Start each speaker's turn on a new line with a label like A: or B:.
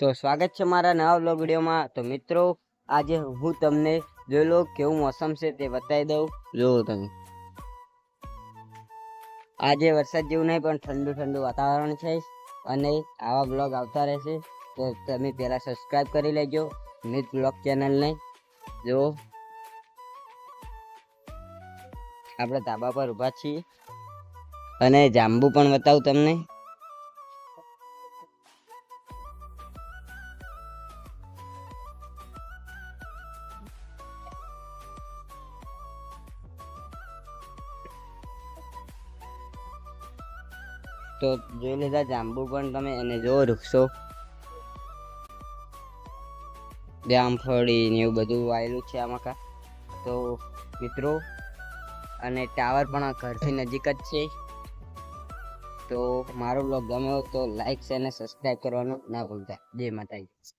A: તો સ્વાગત છે મારા નવા બ્લોગ વિડીયોમાં. તો મિત્રો, આજે હું તમને જોઈ લો કેવું મોસમ છે તે બતાવી દઉં. જોવો તમે. આજે વરસાદ જેવું નહીં, પણ ઠંડુ ઠંડુ વાતાવરણ છે. અને આવા બ્લોગ આવતા રહેશે. તો તમે પહેલાં સબસ્ક્રાઈબ કરી લેજો. મિત બ્લોગ ચેનલને જો આપણે ધાબા પર ઊભા છીએ. અને જાંબુ પણ બતાવું તમને. તો જોઈ લીધા જાંબુ પણ તમે એને જો વૃક્ષો જામફળી ને એવું બધું વાયેલું છે આમાં કા. તો મિત્રો, અને ટાવર પણ આ ઘરથી નજીક જ છે. તો મારો બ્લોગ ગમ્યો તો લાઈક છે અને સબસ્ક્રાઈબ કરવાનું ના ભૂલતા. જય માતાજી.